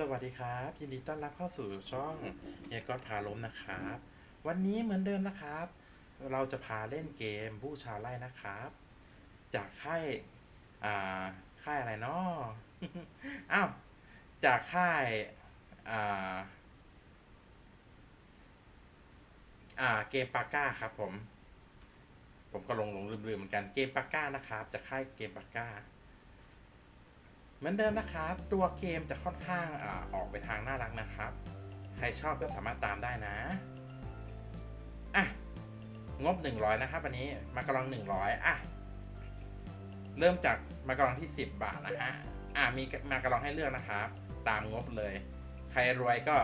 สวัสดีครับ ยินดีต้อนรับเข้าสู่ช่องเฮียก๊อตพาล้มนะครับ วันนี้เหมือนเดิมนะครับ เราจะพาเล่นเกมผู้ชาวไร่นะครับ จากค่ายอ่าค่ายอะไรเนาะอ้าวจากค่ายอ่าอ่าเกมปาก้าครับผม ผมก็ลงลงลืมๆเหมือนกันเกมปาก้านะครับจากค่ายเกมปาก้า เหมือนเดิมนะครับ ตัวเกมจะค่อนข้างอออกไปทางน่ารักนะครับ ใครชอบก็สามารถตามได้นะ อะ งบ 100 นะครับวันนี้มากรอง 100 อะ เริ่มจากมากรองที่ 10 บาทนะฮะ อะมีมากรองให้เลือกนะครับ ตามงบเลย ใครรวยก็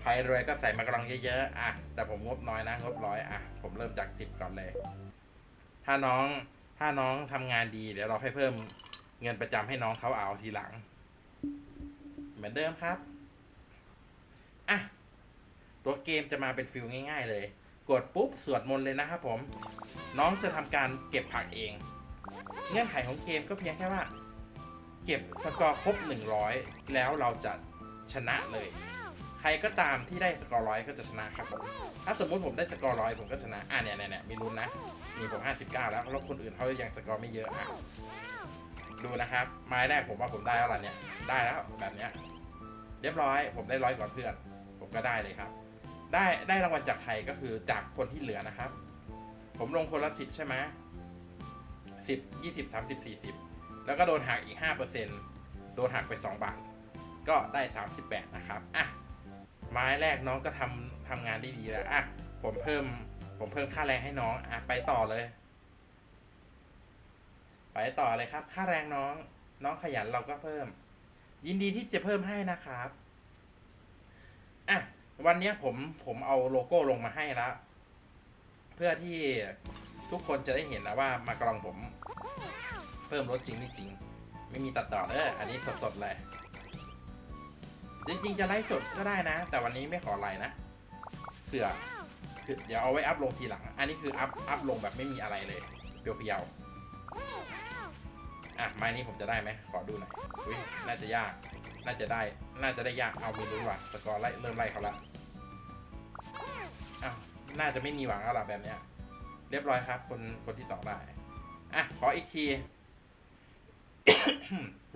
ใครรวยก็ใส่มากรองเยอะๆ อะ แต่ผมงบน้อยนะ งบร้อยอะ ผมเริ่มจาก 10 ก่อนเลย ถ้าน้อง ถ้าน้องทำงานดี เดี๋ยวเราให้เพิ่ม เงินประจำให้น้องเขาเอาทีหลัง เหมือนเดิมครับ อะ ตัวเกมจะมาเป็นฟิลง่ายๆเลย กดปุ๊บสวดมนต์เลยนะครับผม น้องจะทำการเก็บผักเอง เงื่อนไขของเกมก็เพียงแค่ว่า เก็บสกอร์ครบ 100 แล้วเราจะชนะเลย ใครก็ตามที่ได้สกอร์ร้อยก็จะชนะครับผม ถ้าสมมุติผมได้สกอร์ร้อยผมก็ชนะ อะเนี่ยเนี่ยเนี่ยมีลุ้นนะ มีผม 59 แล้ว แล้วคนอื่นเขายังสกอร์ไม่เยอะอะ ดูนะครับ ไม้แรกผมว่าผมได้แล้วล่ะเนี่ย ได้แล้วแบบเนี้ย เรียบร้อย ผมได้ร้อยกว่าเพื่อน ผมก็ได้เลยครับ ได้ได้รางวัลจากใครก็คือจากคนที่เหลือนะครับ ผมลงคนละสิบใช่ไหมสิบยี่สิบสามสิบสี่สิบแล้วก็โดนหักอีกห้าเปอร์เซ็นโดนหักไปสองบาท ก็ได้สามสิบแปดนะครับ อะ ไม้แรกน้องก็ทำทำงานได้ดีแล้ว อะ ผมเพิ่ม ผมเพิ่มค่าแรงให้น้อง อะ ไปต่อเลย ไปต่อเลยครับ ค่าแรงน้องน้องขยันเราก็เพิ่ม ยินดีที่จะเพิ่มให้นะครับอะวันนี้ผมผมเอาโลโก้ลงมาให้แล้ว เพื่อที่ทุกคนจะได้เห็นนะว่ามากรองผม เพิ่มรถจริงไม่จริง ไม่มีตัดต่อเด้ออันนี้สดๆเลยจริงๆจะไลฟ์สดก็ได้นะ แต่วันนี้ไม่ขอไลฟ์นะเผื่อเดี๋ยวเอาไว้อัพลงทีหลัง อันนี้คืออัพอัพลงแบบไม่มีอะไรเลยเพียวๆ อะไม้นี้ผมจะได้ไหมขอดูหน่อยอุ้ยน่าจะยาก น่าจะได้ น่าจะได้ยากเอามีลุ้นว่ะสกอร์ไล่เริ่มไล่เขาละอ้าวน่าจะไม่มีหวังแล้วล่ะแบบเนี้ย เรียบร้อยครับ คนคนที่สองได้อะขออีกที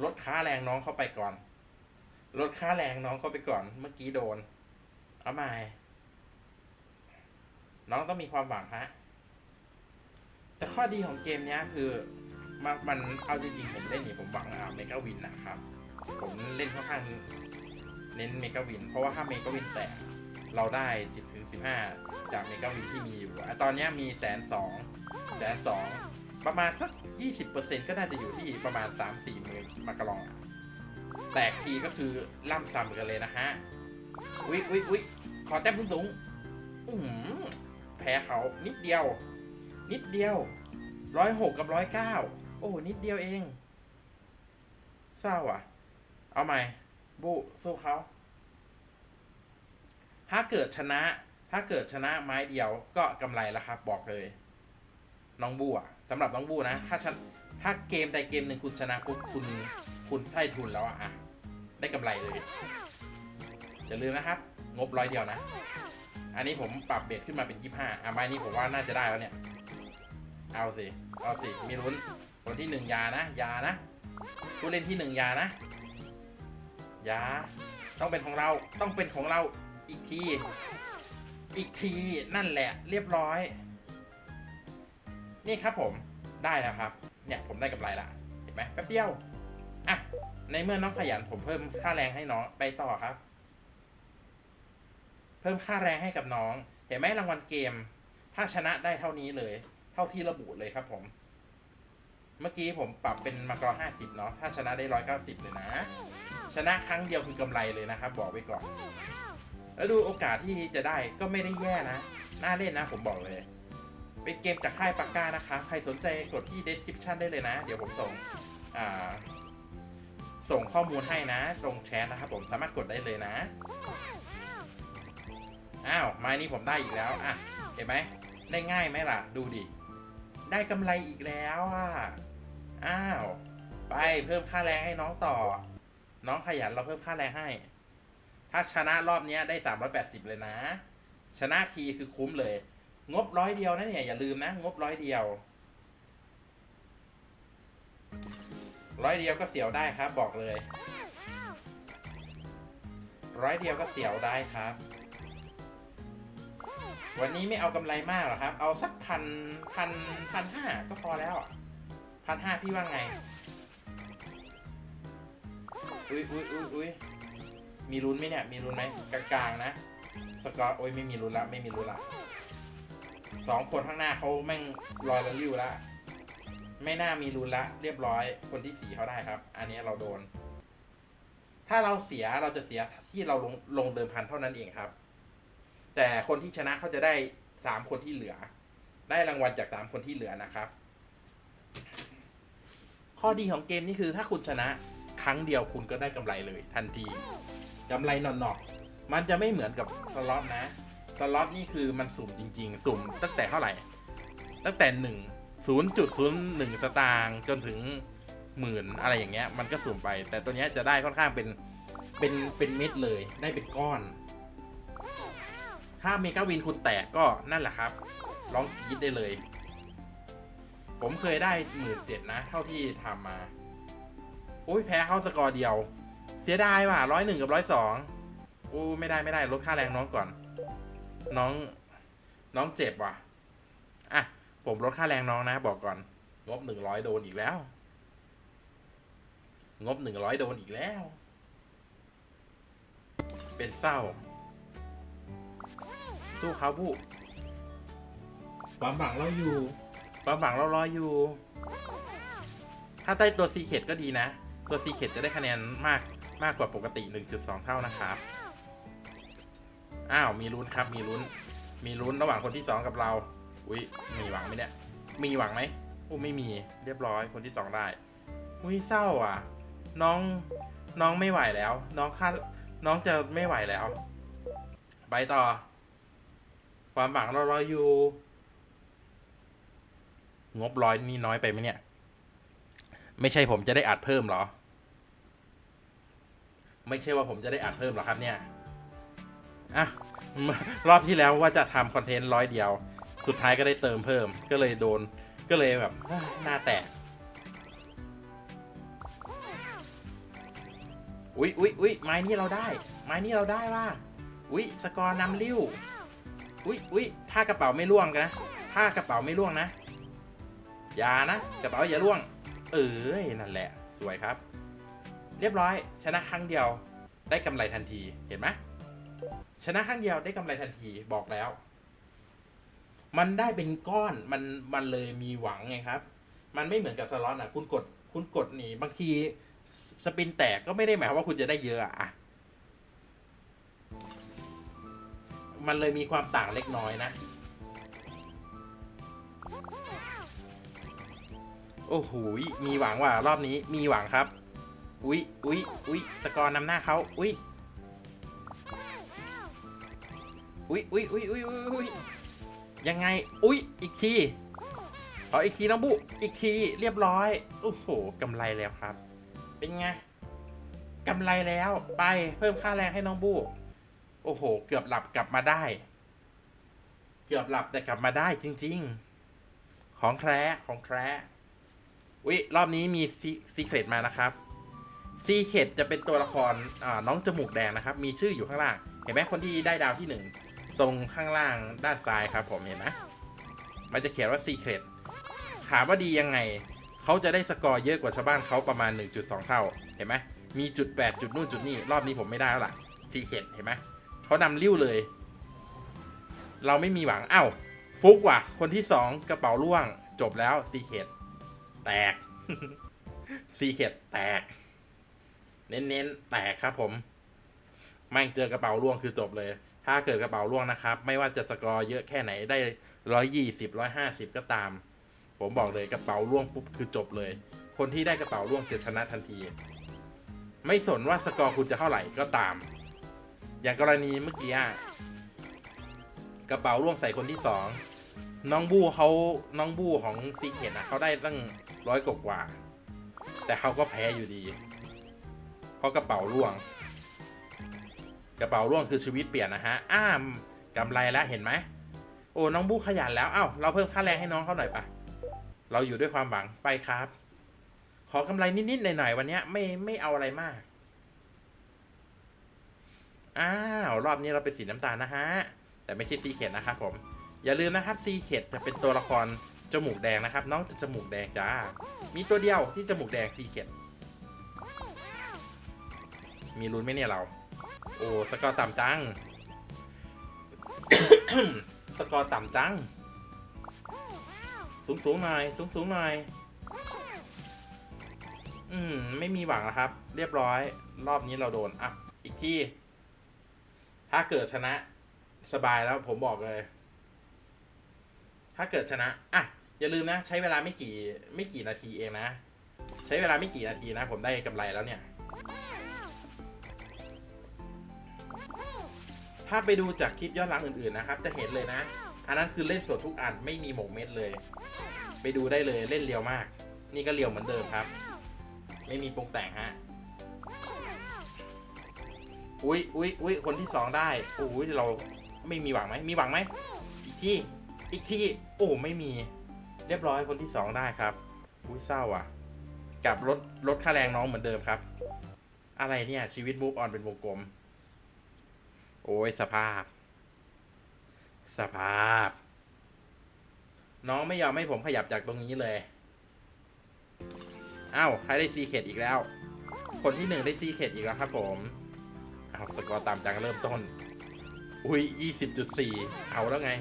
ลดค่าแรงน้องเข้าไปก่อนลดค่าแรงน้องเข้าไปก่อน เมื่อกี้โดน เอาใหม่น้องต้องมีความหวังฮะแต่ข้อดีของเกมเนี้ยคือ มันมันเอาจริงๆผมเล่นนี่ผมหวังอ่าเมกาวินนะครับ ผมเล่นค่อนข้างเน้นเมกาวิน เพราะว่าถ้าเมกาวินแตกเราได้สิบถึงสิบห้าจากเมกาวินที่มีอยู่ ตอนนี้มีแสนสองแสนสองประมาณสักยี่สิบเปอร์เซ็นก็น่าจะอยู่ที่ประมาณสามสี่หมื่นมากระลอง แตกทีก็คือล่ำซ้ำกันเลยนะฮะ อุ๊ยอุ๊ยอุ๊ยขอแต้มสูงสูงๆอื้อหือแพ้เขานิดเดียว นิดเดียวร้อยหกกับร้อยเก้า โอ้นิดเดียวเอง เศร้าอะ เอาใหม่ บุสู้เขา ถ้าเกิดชนะ ถ้าเกิดชนะไม้เดียวก็กำไรแล้วครับ บอกเลย น้องบูอะสำหรับน้องบูนะ ถ้าชนะถ้าเกมใดเกมหนึ่งคุณชนะปุ๊บคุณ คุณได้ทุนแล้วอะอะ ได้กำไรเลยอย่าลืมนะครับ งบร้อยเดียวนะ อันนี้ผมปรับเบสขึ้นมาเป็นยี่ห้าอะไม้นี้ผมว่าน่าจะได้แล้วเนี่ย เอาสิ เอาสิ มีลุ้น คนที่หนึ่งยานะ ยานะ ผู้เล่นที่หนึ่งยานะ ยา ต้องเป็นของเรา ต้องเป็นของเรา อีกที อีกที นั่นแหละ เรียบร้อย นี่ครับผม ได้แล้วครับ เนี่ยผมได้กำไรละ เห็นไหมแป๊บเดียว อะ ในเมื่อน้องขยันผมเพิ่มค่าแรงให้น้อง ไปต่อครับ เพิ่มค่าแรงให้กับน้อง เห็นไหมรางวัลเกม ถ้าชนะได้เท่านี้เลย เท่าที่ระบุเลยครับผม เมื่อกี้ผมปรับเป็นมากรห้าสิบเนาะ ถ้าชนะได้ร้อยเก้าสิบเลยนะ ชนะครั้งเดียวคือกำไรเลยนะครับ บอกไว้ก่อน แล้วดูโอกาสที่จะได้ก็ไม่ได้แย่นะ น่าเล่นนะผมบอกเลย เป็นเกมจากค่ายปากกานะคะ ใครสนใจกดที่ description ได้เลยนะ เดี๋ยวผมส่งอ่าส่งข้อมูลให้นะ ตรงแชทนะครับผมสามารถกดได้เลยนะ อ้าวไม้นี้ผมได้อีกแล้ว อะ เห็นไหมได้ง่ายไหมล่ะ ดูดิ ได้กำไรอีกแล้วอะ อ้าว ไปเพิ่มค่าแรงให้น้องต่อ น้องขยันเราเพิ่มค่าแรงให้ ถ้าชนะรอบนี้ได้สามร้อยแปดสิบเลยนะ ชนะทีคือคุ้มเลย งบร้อยเดียวนะเนี่ย อย่าลืมนะ งบร้อยเดียว ร้อยเดียวก็เสียวได้ครับ บอกเลย ร้อยเดียวก็เสียวได้ครับ วันนี้ไม่เอากำไรมากหรอครับ เอาสักพันพันพันห้าก็พอแล้วพันห้าพี่ว่าไง อุ้ยอุ้ยอุ้ยอุ้ยมีลุ้นไหมเนี่ย มีลุ้นไหมกลางๆนะ สกอร์โอ้ยไม่มีลุ้นละ ไม่มีลุ้นละสองคนข้างหน้าเขาแม่งลอยละลิ้วละ ไม่น่ามีลุ้นละ เรียบร้อย คนที่สี่เขาได้ครับ อันนี้เราโดน ถ้าเราเสียเราจะเสียที่เราลงลงเดิมพันเท่านั้นเองครับ แต่คนที่ชนะเขาจะได้สามคนที่เหลือ ได้รางวัลจากสามคนที่เหลือนะครับ ข้อดีของเกมนี้คือถ้าคุณชนะครั้งเดียวคุณก็ได้กำไรเลย ทันทีกำไรหนอนๆมันจะไม่เหมือนกับสล็อตนะสล็อตนี่คือมันสุ่มจริง ๆ สุ่มตั้งแต่เท่าไหร่ ตั้งแต่หนึ่งศูนย์จุดศูนย์หนึ่งสตางค์จนถึงหมื่นอะไรอย่างเงี้ย มันก็สุ่มไป แต่ตัวเนี้ยจะได้ค่อนข้างเป็นเป็นเป็นเม็ดเลยได้เป็นก้อน ถ้าเมกาวินคุณแตกก็นั่นแหละครับ ร้องกรีดได้เลย ผมเคยได้หมื่นเจ็ดนะ เท่าที่ทำมาโอ้ยแพ้เข้าสกอร์เดียว เสียดายว่ะร้อยหนึ่งกับร้อยสองโอ้ไม่ได้ไม่ได้ลดค่าแรงน้องก่อน น้อง น้องเจ็บว่ะอะผมลดค่าแรงน้องนะ บอกก่อน งบหนึ่งร้อยโดนอีกแล้ว งบหนึ่งร้อยโดนอีกแล้ว เป็นเศร้า สู้เขาผู้ความหวังเราอยู่ความหวังเรารออยู่ ถ้าได้ตัวซีเคดก็ดีนะ ตัวซีเคดจะได้คะแนนมากมากกว่าปกติ 1.2 เท่านะครับ อ้าว มีลุ้นครับ มีลุ้น มีลุ้นระหว่างคนที่ 2 กับเรา อุ้ยมีหวังไหมเนี่ย มีหวังไหมโอ้ไม่มี เรียบร้อย คนที่ 2 ได้ อุ้ยเศร้าอะ น้อง น้องไม่ไหวแล้ว น้องคาดน้องจะไม่ไหวแล้ว ไปต่อ ความหวังเรารออยู่ งบร้อยนี่น้อยไปไหมเนี่ย ไม่ใช่ผมจะได้อัดเพิ่มหรอ ไม่ใช่ว่าผมจะได้อัดเพิ่มหรอครับเนี่ยอะรอบที่แล้วว่าจะทำคอนเทนต์ร้อยเดียว สุดท้ายก็ได้เติมเพิ่ม ก็เลยโดน ก็เลยแบบหน้าแตกอุ๊ยอุ๊ยอุ๊ยไม้นี้เราได้ ไม้นี้เราได้ว่า อุ๊ยสกอร์นำลิ้ว อุ๊ยอุ๊ยถ้ากระเป๋าไม่ร่วงนะถ้ากระเป๋าไม่ร่วงนะอย่านะกระเป๋าอย่าร่วง เอ้ยนั่นแหละสวยครับ เรียบร้อย ชนะครั้งเดียวได้กำไรทันทีเห็นไหมชนะครั้งเดียวได้กำไรทันทีบอกแล้ว มันได้เป็นก้อนมันมันเลยมีหวังไงครับ มันไม่เหมือนกับสล็อตอะ คุณกดคุณกดนี่บางทีสปินแตกก็ไม่ได้หมายความว่าคุณจะได้เยอะอะ มันเลยมีความต่างเล็กน้อยนะ โอ้โหมีหวังว่ะรอบนี้มีหวังครับ อุ๊ยอุ๊ยอุ๊ยสกอร์นำหน้าเขาอุ๊ยอุ๊ยอุ๊ยอุ๊ยอุ๊ยอุ๊ยยังไง อุ๊ย อีกทีขออีกทีน้องบุ อีกทีเรียบร้อย โอ้โหกำไรแล้วครับ เป็นไงกำไรแล้วไปเพิ่มค่าแรงให้น้องบู โอ้โห เกือบหลับกลับมาได้ เกือบหลับแต่กลับมาได้จริง ๆ ของแท้ของแท้วิรอบนี้มีซีเครตมานะครับซีเครตจะเป็นตัวละครน้องจมูกแดงนะครับ มีชื่ออยู่ข้างล่าง เห็นไหมคนที่ได้ดาวที่หนึ่งตรงข้างล่างด้านซ้ายครับ ผมเห็นไหมมันจะเขียนว่าซีเครตถามว่าดียังไง เขาจะได้สกอร์เยอะกว่าชาวบ้านเขาประมาณ 1.2 เท่า เห็นไหมมีจุด 8 จุดนู่นจุดนี่รอบนี้ผมไม่ได้แล้วล่ะซีเครตเห็นไหม เขานำริ้วเลย เราไม่มีหวังอ้าวฟุกว่ะ คนที่สองกระเป๋าล่วง จบแล้วซีเครตแตกซีเครตแตก เน้นๆแตกครับผมแม่งเจอกระเป๋าล่วงคือจบเลย ถ้าเกิดกระเป๋าล่วงนะครับ ไม่ว่าจะสกอร์เยอะแค่ไหนได้ร้อยยี่สิบร้อยห้าสิบก็ตาม ผมบอกเลยกระเป๋าล่วงปุ๊บคือจบเลย คนที่ได้กระเป๋าล่วงจะชนะทันที ไม่สนว่าสกอร์คุณจะเท่าไหร่ก็ตาม อย่างกรณีเมื่อกี้กระเป๋าล่วงใส่คนที่สองน้องบูเขาน้องบูของซีเคทนะเขาได้ตั้งร้อยกว่า แต่เขาก็แพ้อยู่ดี เพราะกระเป๋าล่วง กระเป๋าร่วงคือชีวิตเปลี่ยนนะฮะ อ้ามกำไรแล้วเห็นไหมโอ้น้องบูขยันแล้วเอ้าเราเพิ่มค่าแรงให้น้องเขาหน่อยปะเราอยู่ด้วยความหวังไปครับ ขอกำไรนิดๆหน่อยๆวันนี้ไม่ไม่เอาอะไรมาก อ้าว รอบนี้เราเป็นสีน้ำตาลนะฮะ แต่ไม่ใช่ซีเข็ดนะครับผม อย่าลืมนะครับซีเข็ดจะเป็นตัวละครจมูกแดงนะครับ น้องจะจมูกแดงจ้า มีตัวเดียวที่จมูกแดงซีเข็ดมีลุ้นไหมเนี่ยเรา โอ้สกอร์ต่ำจัง สกอร์ต่ำจัง สูงสูงหน่อย สูงสูงหน่อย อืม ไม่มีหวังแล้วครับ เรียบร้อย รอบนี้เราโดน อะ อีกที่ ถ้าเกิดชนะสบายแล้วผมบอกเลย ถ้าเกิดชนะอะอย่าลืมนะ ใช้เวลาไม่กี่ไม่กี่นาทีเองนะ ใช้เวลาไม่กี่นาทีนะ ผมได้กำไรแล้วเนี่ย ถ้าไปดูจากคลิปย้อนหลังอื่นๆนะครับ จะเห็นเลยนะ อันนั้นคือเล่นสดทุกอันไม่มีหมกเม็ดเลย ไปดูได้เลยเล่นเรียวมาก นี่ก็เรียวเหมือนเดิมครับ ไม่มีปรุงแต่งฮะ อุ้ยอุ้ยอุ้ยคนที่สองได้อุ้ยเราไม่มีหวังไหมมีหวังไหมอีกที่อีกที่โอ้ไม่มี เรียบร้อยคนที่สองได้ครับอุ้ยเศร้าอะกับลดลดค่าแรงน้องเหมือนเดิมครับ อะไรเนี่ย ชีวิตมูฟออนเป็นวงกลม โอ้ยสภาพ สภาพ น้องไม่ยอมให้ผมขยับจากตรงนี้เลยอ้าวใครได้ซีเคดอีกแล้ว คนที่หนึ่งได้ซีเคดอีกแล้วครับผม อ้าสกอร์ตามจังเริ่มต้น อุ้ยยี่สิบจุดสี่เอาแล้วไง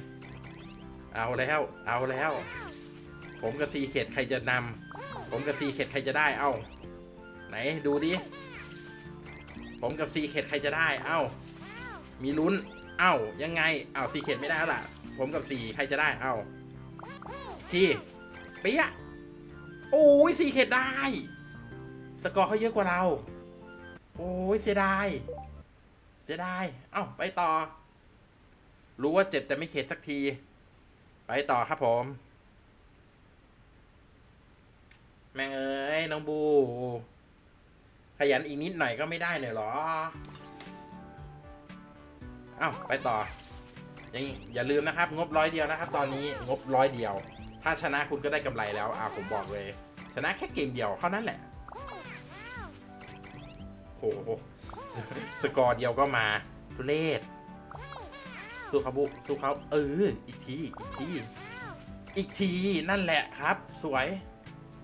เอาแล้ว เอาแล้ว ผมกับซีเคดใครจะนำผมกับซีเคดใครจะได้ เอ้า ไหนดูดิ ผมกับซีเคดใครจะได้ เอ้า มีลุ้น เอ้า ยังไง เอ้าซีเข็ดไม่ได้ล่ะ ผมกับสีใครจะได้ เอ้า ที่เปียะโอ้ยสีเข็ดได้ สกอร์เขาเยอะกว่าเรา โอ้ยเสียดาย เสียดาย เอ้า ไปต่อ รู้ว่าเจ็บแต่ไม่เข็ดสักที ไปต่อครับผม แม่งเอ้ย น้องบู ขยันอีกนิดหน่อยก็ไม่ได้เลยหรอ เอ้า ไปต่อยังอย่าลืมนะครับ งบร้อยเดียวนะครับ ตอนนี้งบร้อยเดียว ถ้าชนะคุณก็ได้กำไรแล้ว อ่าผมบอกเลย ชนะแค่เกมเดียวเท่านั้นแหละโห สกอร์เดียวก็มา ทุเรศสู้เขาบุสู้เขาเอออีกทีอีกทีอีกทีนั่นแหละครับ สวย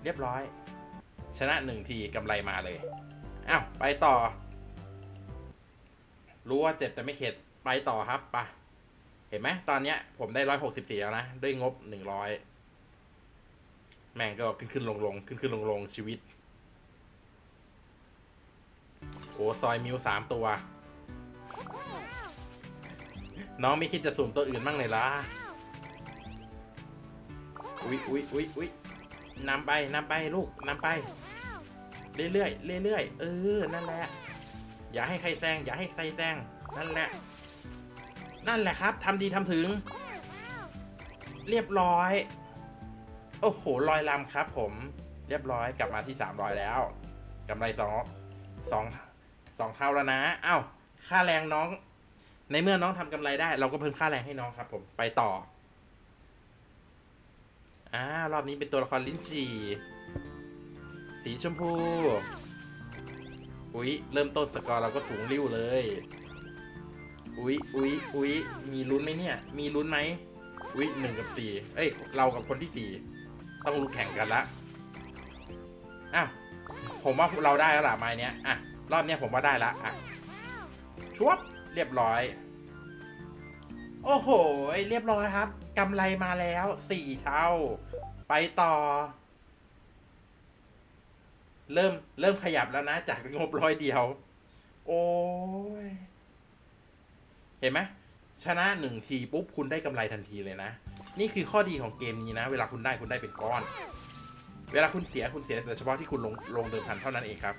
เรียบร้อย ชนะหนึ่งทีกำไรมาเลยอ้าวไปต่อ รู้ว่าเจ็บแต่ไม่เข็ดไปต่อครับปะเห็นไหมตอนเนี้ย ผมได้ร้อยหกสิบสี่แล้วนะ ด้วยงบหนึ่งร้อยแม่งก็ขึ้นขึ้นลงลงขึ้นขึ้นลงลงชีวิต โอ้ ซอยมิวสามตัว น้องไม่คิดจะสุ่มตัวอื่นบ้างเลยล่ะ อุ๊ยอุ๊ยอุ๊ยอุ๊ยนำไปนำไปลูกนำไป เรื่อยๆเรื่อยๆเออ นั่นแหละ อย่าให้ใครแซง อย่าให้ใครแซง นั่นแหละ นั่นแหละครับทำดีทำถึง เรียบร้อย โอ้โหลอยลำครับผมเรียบร้อยกลับมาที่สามรอยแล้วกำไรสองสอง สองเท่าแล้วนะอ้าวค่าแรงน้อง ในเมื่อน้องทำกำไรได้ เราก็เพิ่มค่าแรงให้น้องครับ ผมไปต่ออ่ารอบนี้เป็นตัวละครลิ้นจี่สีชมพู อุ๊ย เริ่มต้นสกอร์เราก็สูงริ้วเลย อุ๊ย อุ๊ย อุ๊ย มีลุ้นไหมเนี่ย มีลุ้นไหม อุ๊ยหนึ่งกับสี่เอ้ย เรากับคนที่สี่ต้องลุ้แข่งกันละ อ้าว ผมว่าเราได้แล้วล่ะไม้เนี้ย อะ รอบนี้ผมว่าได้ละอะชวบเรียบร้อย โอ้โห เรียบร้อยครับกำไรมาแล้วสี่เท่า ไปต่อ เริ่มเริ่มขยับแล้วนะ จากงบร้อยเดียว โอ้ย เห็นไหมชนะหนึ่งทีปุ๊บคุณได้กำไรทันทีเลยนะ นี่คือข้อดีของเกมนี้นะ เวลาคุณได้คุณได้เป็นก้อน เวลาคุณเสียคุณเสียแต่เฉพาะที่คุณลงลงเดิมพันเท่านั้นเองครับ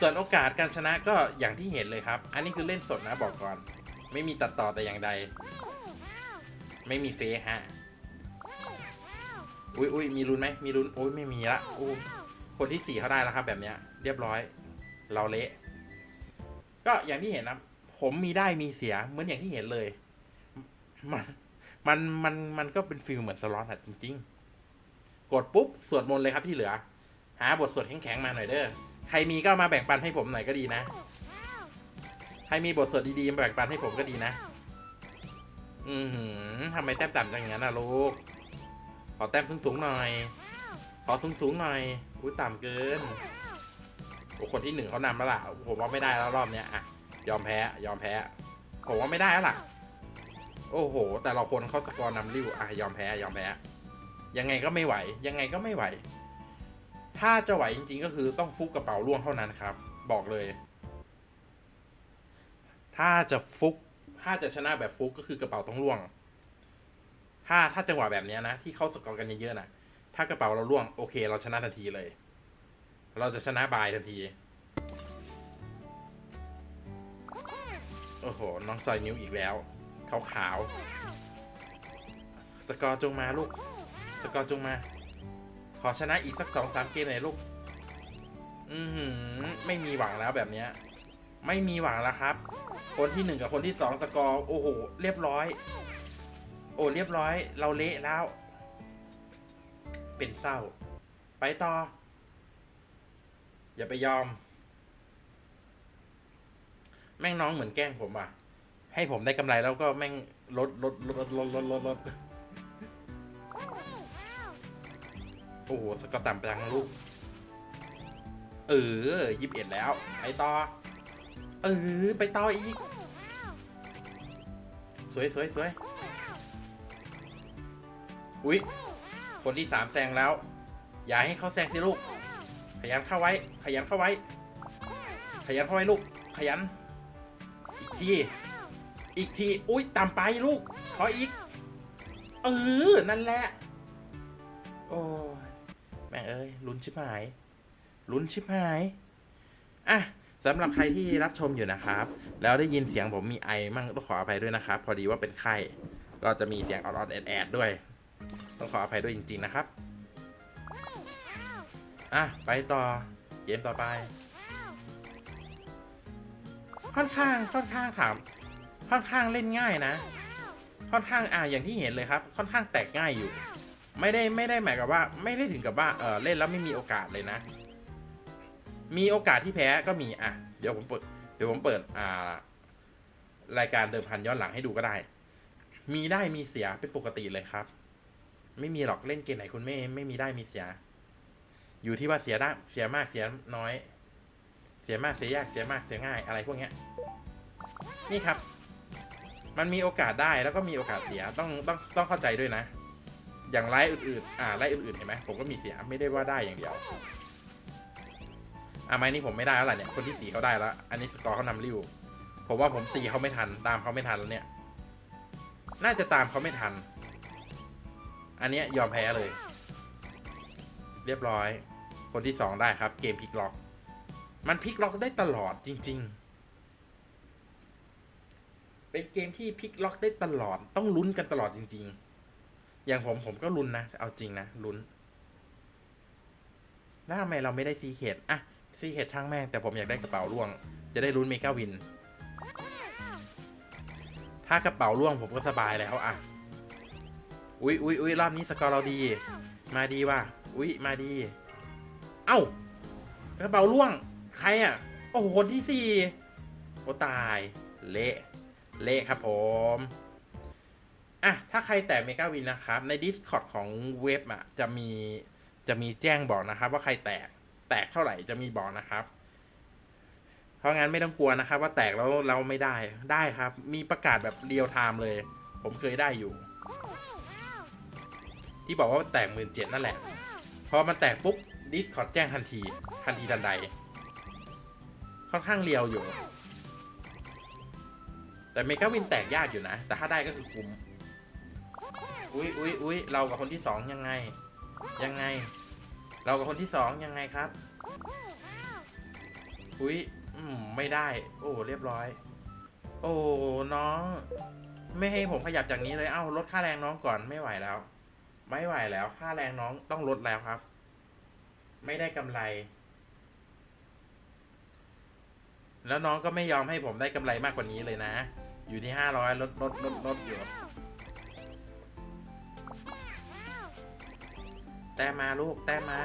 ส่วนโอกาสการชนะก็อย่างที่เห็นเลยครับ อันนี้คือเล่นสดนะบอกก่อน ไม่มีตัดต่อแต่อย่างใด ไม่มีเฟซฮะ อุ้ยอุ้ยมีลุ้นไหมมีลุ้นโอ้ยไม่มีละโอ้คนที่สี่เขาได้แล้วครับ แบบเนี้ย เรียบร้อย เราเละ ก็อย่างที่เห็นนะผมมีได้มีเสียเหมือนอย่างที่เห็นเลย มันมันมันมันก็เป็นฟิลเหมือนสล็อตอะจริง ๆ กดปุ๊บสวดมนต์เลยครับที่เหลือ หาบทสวดแข็งๆมาหน่อยเด้อ ใครมีก็มาแบ่งปันให้ผมหน่อยก็ดีนะ ใครมีบทสวดดีๆมาแบ่งปันให้ผมก็ดีนะ อือหือทำไมแต้มต่ำจังอย่างนั้นนะลูก ขอแต้มสูงๆหน่อย ขอสูงๆหน่อย อุ้ยต่ำเกิน โอ้คนที่หนึ่งเขานำแล้วล่ะ ผมว่าไม่ได้แล้วรอบเนี้ยอะยอมแพ้ ยอมแพ้ ผมว่าไม่ได้แล้วล่ะ โอ้โห แต่เราคนเขาสกอร์นำริ้วอะยอมแพ้ ยอมแพ้ ยังไงก็ไม่ไหว ยังไงก็ไม่ไหว ถ้าจะไหวจริงๆ ก็คือต้องฟุกกระเป๋าล่วงเท่านั้นครับ บอกเลย ถ้าจะฟุก ถ้าจะชนะแบบฟุกก็คือกระเป๋าต้องล่วง ถ้าถ้าจังหวะแบบนี้นะ ที่เข้าสกอร์กันเยอะๆนะถ้ากระเป๋าเราล่วงโอเค เราชนะทันทีเลย เราจะชนะบายทันทีโอ้โห น้องซอยนิ้วอีกแล้วขาวขาวๆสกอร์จงมาลูก สกอร์จงมา ขอชนะอีกสักสองสามเกมหน่อยลูก อือหือ ไม่มีหวังแล้วแบบเนี้ย ไม่มีหวังแล้วครับ คนที่หนึ่งกับคนที่สองสกอร์โอ้โห เรียบร้อย โอ้เรียบร้อย เราเละแล้ว เป็นเศร้า ไปต่อ อย่าไปยอม แม่งน้องเหมือนแกล้งผมอะ ให้ผมได้กำไรแล้วก็แม่งลดลดลดลดลดลดลด โอ้โหสกอร์ต่ำไปทางลูก เออยิบเอ็ดแล้ว ไปต่อ เออ ไปต่ออีก สวยสวยสวยอุ๊ย คนที่สามแซงแล้ว อย่าให้เขาแซงสิลูก ขยันเข้าไว้ ขยันเข้าไว้ ขยันเข้าไว้ลูก ขยัน อีกที อีกที อุ้ยต่ำไปลูก ขออีก เออ นั่นแหละ โอ้ ม่งเอ้ยลุ้นชิบหาย ลุ้นชิบหาย อะสำหรับใครที่รับชมอยู่นะครับ แล้วได้ยินเสียงผมมีไอมั่งต้องขออภัยด้วยนะครับ พอดีว่าเป็นไข้ก็จะมีเสียงออดๆแอดๆด้วย ต้องขออภัยด้วยจริง ๆนะครับ อะ ไปต่อเกมต่อไป ค่อนข้างค่อนข้างถาม ค่อนข้างเล่นง่ายนะ ค่อนข้างอ่าอย่างที่เห็นเลยครับ ค่อนข้างแตกง่ายอยู่ ไม่ได้ไม่ได้หมายกับว่า ไม่ได้ถึงกับว่าเออเล่นแล้วไม่มีโอกาสเลยนะ มีโอกาสที่แพ้ก็มีอะเดี๋ยวผมเปิดเดี๋ยวผมเปิดอ่ารายการเดิมพันย้อนหลังให้ดูก็ได้ มีได้มีเสียเป็นปกติเลยครับ ไม่มีหรอกเล่นเกมไหนคุณไม่ไม่มีได้มีเสีย อยู่ที่ว่าเสียได้เสียมากเสียน้อย เสียมากเสียยากเสียมากเสียง่ายอะไรพวกเนี้ย นี่ครับ มันมีโอกาสได้แล้วก็มีโอกาสเสียต้องต้องต้องเข้าใจด้วยนะ อย่างไลฟ์อื่นๆ อ่าไลฟ์อื่นๆ เห็นไหมผมก็มีเสียไม่ได้ว่าได้อย่างเดียว อ่าไม้นี่ผมไม่ได้แล้วล่ะเนี่ย คนที่สี่เขาได้แล้ว อันนี้สกอร์เขานำริ้ว ผมว่าผมตีเขาไม่ทัน ตามเขาไม่ทันแล้วเนี่ย น่าจะตามเขาไม่ทัน อันเนี้ยยอมแพ้เลย เรียบร้อย คนที่สองได้ครับ เกมพลิกล็อก มันพลิกล็อกได้ตลอดจริง ๆเป็นเกมที่พลิกล็อกได้ตลอดต้องลุ้นกันตลอดจริงๆ อย่างผมผมก็ลุ้นนะ เอาจริงนะลุ้นแล้วทำไมเราไม่ได้ซีเคดอะซีเคดช่างแม่ง แต่ผมอยากได้กระเป๋าร่วง จะได้ลุ้นเมกาวิน ถ้ากระเป๋าร่วงผมก็สบายแล้วอะอุ๊ยอุ๊ยอุ๊ยรอบนี้สกอร์เราดี มาดีว่ะ อุ๊ยมาดี เอ้ากระเป๋าร่วง ใครอะ โอ้โหคนที่สี่โอ้ตาย เละ เละครับผม อะถ้าใครแตะเมกาวินนะครับ ใน Discord ของเว็บอะจะมีจะมีแจ้งบอกนะครับ ว่าใครแตกแตกเท่าไหร่จะมีบอกนะครับ เพราะงั้นไม่ต้องกลัวนะครับ ว่าแตกแล้วเราไม่ได้ได้ครับ มีประกาศแบบเรียลไทม์เลย ผมเคยได้อยู่ ที่บอกว่าแตกหมื่นเจ็ดนั่นแหละพอมันแตกปุ๊บ Discord แจ้งทันทีทันทีทันใด ค่อนข้างเรียวอยู่ แต่เมกาวินแตกยากอยู่นะ แต่ถ้าได้ก็คือคุ้ม อุ้ยอุ้ยอุ้ยเรากับคนที่สองยังไง ยังไง เรากับคนที่สองยังไงครับ อุ้ยอืมไม่ได้ โอ้เรียบร้อย โอ้น้อง ไม่ให้ผมขยับจากนี้เลยเอ้าลดค่าแรงน้องก่อนไม่ไหวแล้ว ไม่ไหวแล้ว ค่าแรงน้องต้องลดแล้วครับ ไม่ได้กำไร แล้วน้องก็ไม่ยอมให้ผมได้กำไรมากกว่านี้เลยนะ อยู่ที่ห้าร้อยลดลดลดลดอยู่ แต้มมาลูก แต้มมา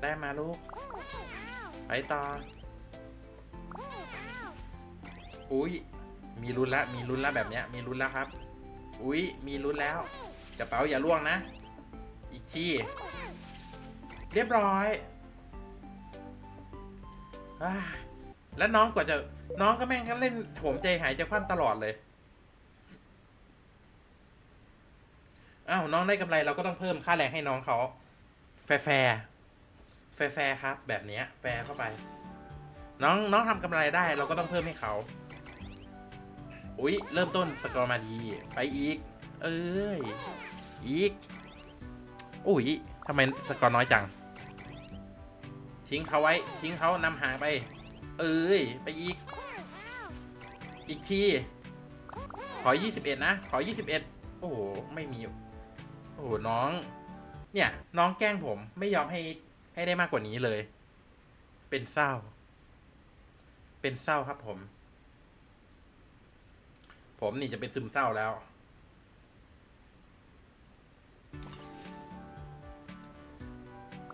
แต้มมาลูก ไปต่อ อุ้ยมีลุ้นละ มีลุ้นละแบบเนี้ย มีลุ้นแล้วครับ อุ้ยมีลุ้นแล้ว กระเป๋าอย่าล่วงนะ อีกทีเรียบร้อยอาแล้วน้องกว่าจะน้องก็แม่งก็เล่นโถมใจหายใจคว่ำตลอดเลย อ้าวน้องได้กำไรเราก็ต้องเพิ่มค่าแรงให้น้องเขาแฟร์แฟร์แฟร์แฟร์ครับ แบบเนี้ยแฟร์เข้าไป น้องน้องทำกำไรได้เราก็ต้องเพิ่มให้เขาอุ๊ยเริ่มต้นสกอร์มาดีไปอีก เอ้ยอีกอุ้ยทำไมสกอร์น้อยจัง ทิ้งเขาไว้ ทิ้งเขานำห่างไป เอ้ยไปอีก อีกทีขอ 21 นะ ขอ 21 โอ้โห ไม่มี อ้โหน้อง เนี่ย น้องแกล้งผมไม่ยอมให้ให้ได้มากกว่านี้เลย เป็นเศร้า เป็นเศร้าครับผม ผมนี่จะเป็นซึมเศร้าแล้ว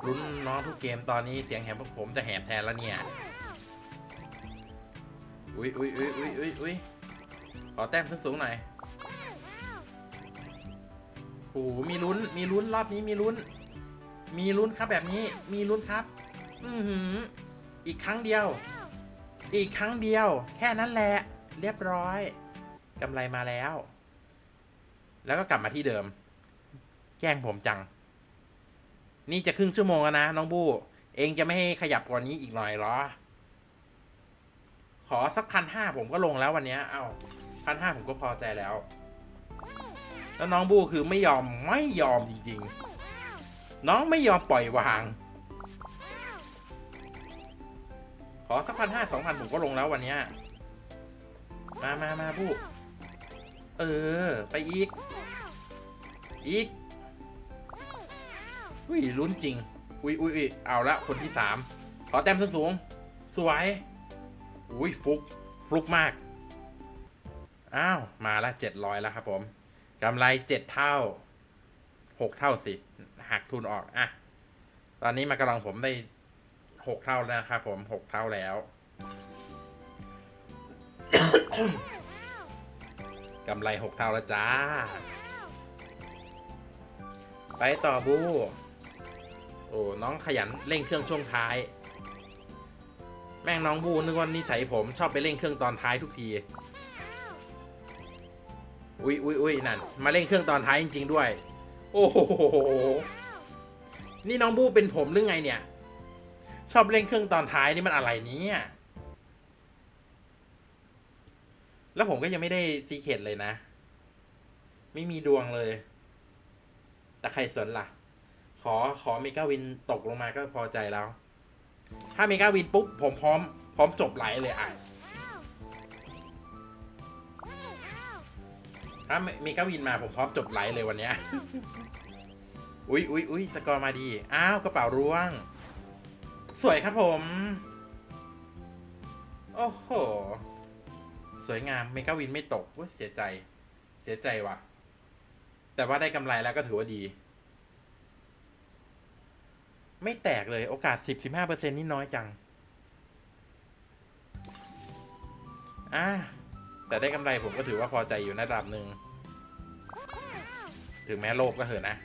รุ้นน้องทุกเกมตอนนี้เสียงแหบพวกผมจะแหบแทนแล้วเนี่ย อุ้ยอุ้ยอุ้ยอุ้ยอุ้ยอุ้ยขอแต้มสูงๆหน่อย หมีลุ้น มีลุ้นรอบนี้มีลุ้น มีลุ้นครับแบบนี้ มีลุ้นครับ อือหือ อีกครั้งเดียว อีกครั้งเดียว แค่นั้นแหละ เรียบร้อยกำไรมาแล้ว แล้วก็กลับมาที่เดิม แกล้งผมจัง นี่จะครึ่งชั่วโมงแล้วนะ น้องบูเองจะไม่ให้ขยับกว่านี้อีกหน่อยหรอ ขอสักพันห้าผมก็ลงแล้ววันนี้ เอ้าพันห้าผมก็พอใจแล้ว แล้วน้องบูคือไม่ยอมไม่ยอมจริงๆ น้องไม่ยอมปล่อยวาง ขอสักพันห้าสองพันผมก็ลงแล้ววันเนี้ยมามามาบูเออ ไปอีก อีกอุ้ยลุ้นจริง อุ้ยอุ้ยอุ้ยเอาละคนที่สามขอแต้มสูงสวยอุ้ยฟุกฟุกมาก อ้าว มาละเจ็ดร้อยแล้วครับผม กำไรเจ็ดเท่าหกเท่าสิหักทุนออกอะตอนนี้มากำลังผมได้หกเท่าแล้วครับผมหกเท่าแล้วกำไรหกเท่าแล้วจ้า ไปต่อบูโอ้น้องขยันเร่งเครื่องช่วงท้าย แม่งน้องบูนึกว่านิสัยผมชอบไปเร่งเครื่องตอนท้ายทุกที อุ้ยอุ้ยอุ้ยนั่น มาเร่งเครื่องตอนท้ายจริง ๆ ด้วย โอ้โห นี่น้องบูเป็นผมหรือไงเนี่ย ชอบเร่งเครื่องตอนท้ายนี่มันอะไรนี้แล้วผมก็ยังไม่ได้ซีเคดเลยนะ ไม่มีดวงเลย แต่ใครสนล่ะ ขอขอเมกาวินตกลงมาก็พอใจแล้ว ถ้าเมกาวินปุ๊บผมพร้อม พร้อมจบไหลเลยอะ ถ้าเมกาวินมาผมพร้อมจบไหลเลยวันเนี้ย อุ๊ยอุ๊ยอุ๊ยสกอร์มาดี อ้าวกระเป๋าร่วง สวยครับผม โอ้โห สวยงามเมกาวินไม่ตกว่าเสียใจ เสียใจว่ะ แต่ว่าได้กำไรแล้วก็ถือว่าดี ไม่แตกเลยโอกาส 10 15เปอร์เซ็นนี่น้อยจัง อะ แต่ได้กำไรผมก็ถือว่าพอใจอยู่ในระดับหนึ่ง ถึงแม้โลภก็เถอะนะ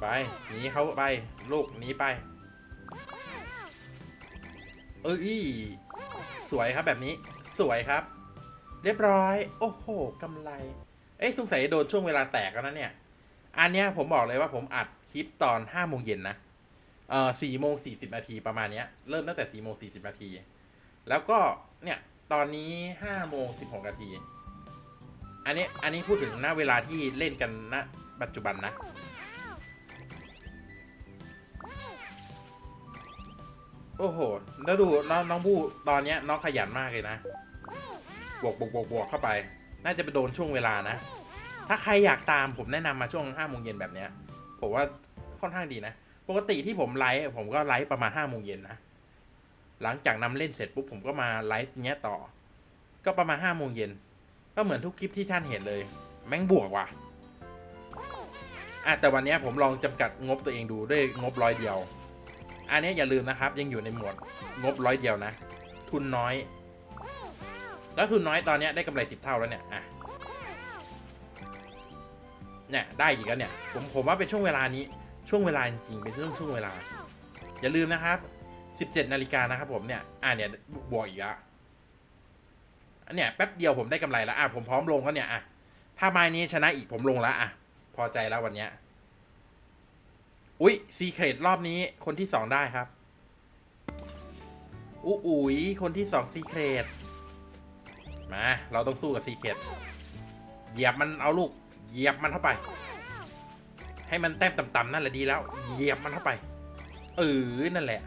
ไปหนีเขาไป ลูกหนีไป เอ้ย สวยครับแบบนี้ สวยครับ เรียบร้อย โอ้โหกำไร เอ้ยสงสัยโดนช่วงเวลาแตกแล้วนะเนี่ย อันเนี้ยผมบอกเลยว่าผมอัดคลิปตอนห้าโมงเย็นนะเอ่อสี่โมงสี่สิบนาทีประมาณเนี้ย เริ่มตั้งแต่สี่โมงสี่สิบนาที แล้วก็เนี่ยตอนนี้ห้าโมงสิบหกนาที อันนี้อันนี้พูดถึงหน้าเวลาที่เล่นกันณปัจจุบันนะ โอ้โห แล้วดูน้องน้องบูตอนเนี้ยน้องขยันมากเลยนะ บวกบวกบวกบวกเข้าไป น่าจะไปโดนช่วงเวลานะ ถ้าใครอยากตามผมแนะนำมาช่วงห้าโมงเย็นแบบเนี้ย ผมว่าค่อนข้างดีนะ ปกติที่ผมไลฟ์ผมก็ไลฟ์ประมาณห้าโมงเย็นนะ หลังจากนำเล่นเสร็จปุ๊บผมก็มาไลฟ์เนี้ยต่อ ก็ประมาณห้าโมงเย็น ก็เหมือนทุกคลิปที่ท่านเห็นเลย แม่งบวกว่ะอะแต่วันเนี้ยผมลองจำกัดงบตัวเองดูด้วยงบร้อยเดียว อันเนี้ยอย่าลืมนะครับ ยังอยู่ในหมวดงบร้อยเดียวนะ ทุนน้อย แล้วทุนน้อยตอนเนี้ยได้กำไรสิบเท่าแล้วเนี่ยอะเนี่ยได้อีกแล้วเนี่ยผมผมว่าเป็นช่วงเวลานี้ช่วงเวลาจริงเป็นเรื่องช่วงเวลา อย่าลืมนะครับ 17นาฬิกานะครับผมเนี่ย อ่าเนี่ยบวกอีกแล้วอันเนี่ยแป๊บเดียวผมได้กำไรแล้วอะผมพร้อมลงแล้วเนี่ยอะถ้าไม้นี้ชนะอีกผมลงแล้วอะพอใจแล้ววันเนี้ย อุ๊ยซีเครตรอบนี้คนที่สองได้ครับอุ๊อุ๋ยคนที่สองซีเครตมา เราต้องสู้กับซีเครตเหยียบมันเอาลูก เหยียบมันเข้าไป ให้มันแต้มต่ำๆนั่นแหละดีแล้ว เหยียบมันเข้าไป เออนั่นแหละ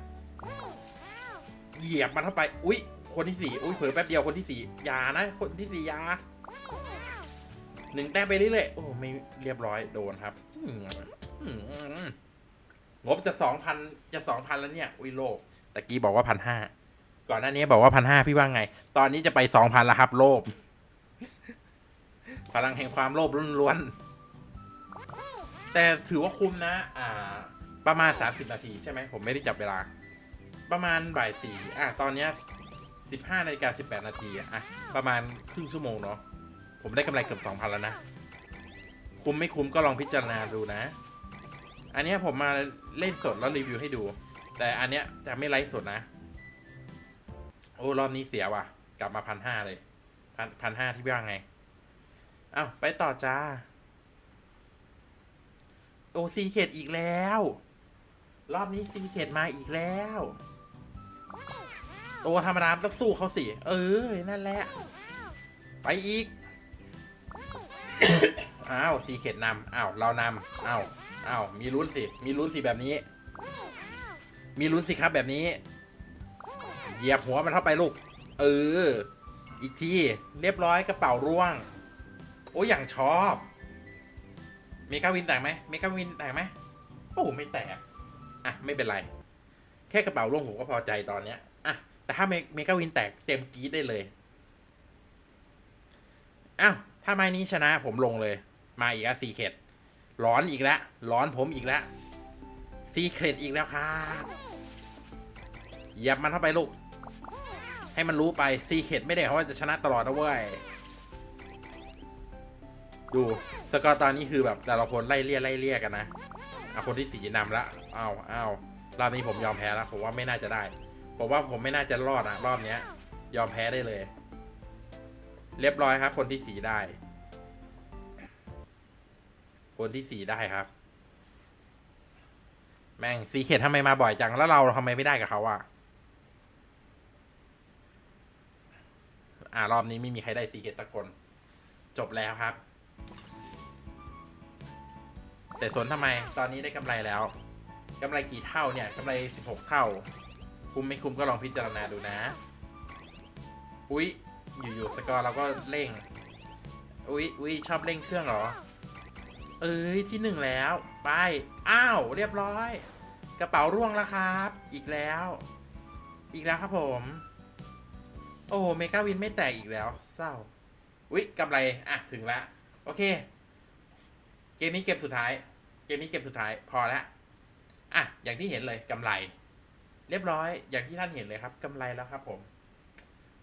เหยียบมันเข้าไป อุ๊ยคนที่สี่อุ๊ยเผลอแป๊บเดียวคนที่สี่ยานะ คนที่สี่ยาหนึ่งแต้มไปเรื่อยๆโอ้ไม่เรียบร้อยโดนครับงบจะสองพันจะสองพันแล้วเนี่ยอุ้ยโลกตะกี้บอกว่าพันห้าก่อนหน้านี้บอกว่าพันห้าพี่ว่าไง ตอนนี้จะไปสองพันแล้วครับ โลภพลังแห่งความโลภล้วนๆแต่ถือว่าคุ้มนะ อ่า ประมาณ30นาทีใช่ไหมผมไม่ได้จับเวลา ประมาณบ่ายสี่อะตอนเนี้ย15นาฬิกา18นาทีอะอะประมาณครึ่งชั่วโมงเนาะผมได้กำไรเกือบ2,000แล้วนะ คุ้มไม่คุ้มก็ลองพิจารณาดูนะ อันนี้ผมมาเล่นสดแล้วรีวิวให้ดู แต่อันเนี้ยจะไม่ไลฟ์สดนะ โอ้รอบนี้เสียว่ะ กลับมาพันห้าเลยพันพันห้าที่ว่าไงอ้าวไปต่อจ้าโอซีเคดอีกแล้ว รอบนี้ซีเคดมาอีกแล้ว ตัวธรรมดาต้องสู้เขาสิ เออ นั่นแหละ ไปอีก อ้าวซีเคดนำอ้าวเรานำอ้าวอ้าวมีลุ้นสิ มีลุ้นสิแบบนี้ มีลุ้นสิครับแบบนี้ เหยียบหัวมันเข้าไปลูก เออ อีกที เรียบร้อยกระเป๋าร่วง โอ้ยอย่างชอบ เมกาวินแตกไหมเมกาวินแตกไหมโอ้ไม่แตก อะ ไม่เป็นไร แค่กระเป๋าร่วงผมก็พอใจตอนเนี้ย แต่ถ้าเมกาวินแตกเต็มกีดได้เลย อ้าว ถ้าไม้นี้ชนะผมลงเลย มาอีกแล้วซีเคดร้อนอีกแล้วร้อนผมอีกแล้วซีเคดอีกแล้วครับเหยียบมันเข้าไปลูก ให้มันรู้ไปซีเคดไม่ได้เขามว่าจะชนะตลอดนะเว้ย ดูสกอร์ตอนนี้คือแบบแต่ละคนไล่เลี่ยไล่เลี่ยกันนะอะคนที่สี่นำละอ้าวอ้าวรอบนี้ผมยอมแพ้แล้วผมว่าไม่น่าจะได้ ผมว่าผมไม่น่าจะรอดอะรอบเนี้ย ยอมแพ้ได้เลย เรียบร้อยครับ คนที่สี่ได้ คนที่สี่ได้ครับ แม่งซีเคททำไมมาบ่อยจังแล้วเราทำไมไม่ได้กับเขาอะอ่ารอบนี้ไม่มีใครได้ซีเคทสักคน จบแล้วครับ แต่สนทำไมตอนนี้ได้กำไรแล้วกำไรกี่เท่าเนี่ยกำไร 16 เท่า คุ้มไม่คุ้มก็ลองพิจารณาดูนะ อุ๊ย อยู่ๆสกอร์เราก็เร่ง อุ๊ยอุ๊ยชอบเร่งเครื่องเหรอ เอ้ยที่หนึ่งแล้ว ไป อ้าว เรียบร้อย กระเป๋าร่วงแล้วครับ อีกแล้ว อีกแล้วครับผม โอ้เมกาวินไม่แตกอีกแล้ว เศร้า อุ๊ยกำไร อะ ถึงล้วโอเค เกมนี้เกมสุดท้าย เกมนี้เกมสุดท้าย พอแล้วอะ อย่างที่เห็นเลยกำไร เรียบร้อยอย่างที่ท่านเห็นเลยครับกำไรแล้วครับผม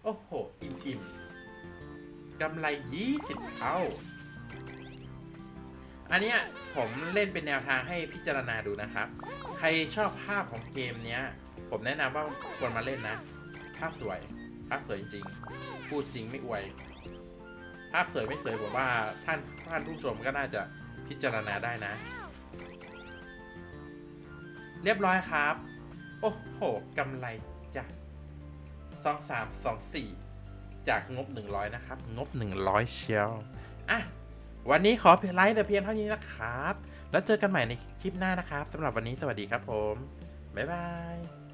โอ้โห อิ่มอิ่มกำไรยี่สิบเท่า อันเนี้ยผมเล่นเป็นแนวทางให้พิจารณาดูนะครับ ใครชอบภาพของเกมเนี้ย ผมแนะนำว่าควรมาเล่นนะ ภาพสวย ภาพสวยจริง พูดจริงไม่อวย ภาพสวยไม่สวยผมว่าท่านท่านผู้ชมก็น่าจะพิจารณาได้นะ เรียบร้อยครับ อ้โหกำไรจ้ะสองสามสองสี่จากงบ 100 นะครับ งบ 100 เชียวอะวันนี้ขอไลฟ์แต่เพียงเท่านี้นะครับ แล้วเจอกันใหม่ในคลิปหน้านะครับสำหรับวันนี้สวัสดีครับผม บ๊ายบาย